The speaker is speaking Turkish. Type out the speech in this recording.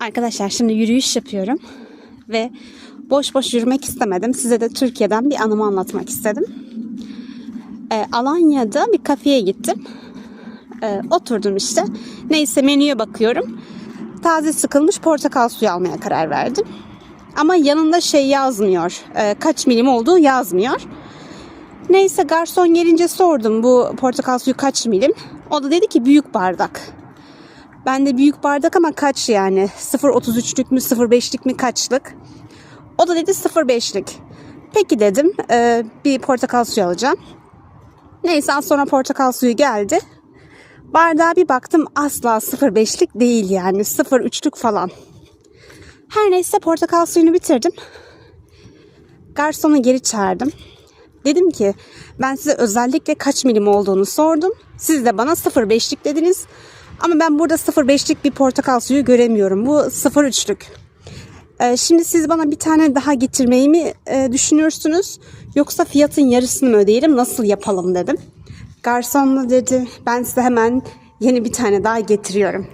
Arkadaşlar şimdi yürüyüş yapıyorum ve boş boş yürümek istemedim. Size de Türkiye'den bir anımı anlatmak istedim. Ee, Alanya'da bir kafeye gittim. Ee, oturdum işte. Neyse menüye bakıyorum. Taze sıkılmış portakal suyu almaya karar verdim. Ama yanında şey yazmıyor. Ee, kaç milim olduğu yazmıyor. Neyse garson gelince sordum bu portakal suyu kaç milim. O da dedi ki büyük bardak. Ben de büyük bardak ama kaç yani? 0.33'lük mü 0.5'lik mi kaçlık? O da dedi 0.5'lik. Peki dedim "e, bir portakal suyu alacağım. Neyse az sonra portakal suyu geldi. Bardağa bir baktım asla 0.5'lik değil yani 0.3'lük falan. Her neyse portakal suyunu bitirdim. Garsonu geri çağırdım. Dedim ki ben size özellikle kaç milim olduğunu sordum. Siz de bana 0.5'lik dediniz. Ama ben burada 0.5'lik bir portakal suyu göremiyorum. Bu 0.3'lük. Ee, şimdi siz bana bir tane daha getirmeyi mi e, düşünüyorsunuz? Yoksa fiyatın yarısını mı ödeyelim? Nasıl yapalım dedim. Garson da dedi ben size hemen yeni bir tane daha getiriyorum.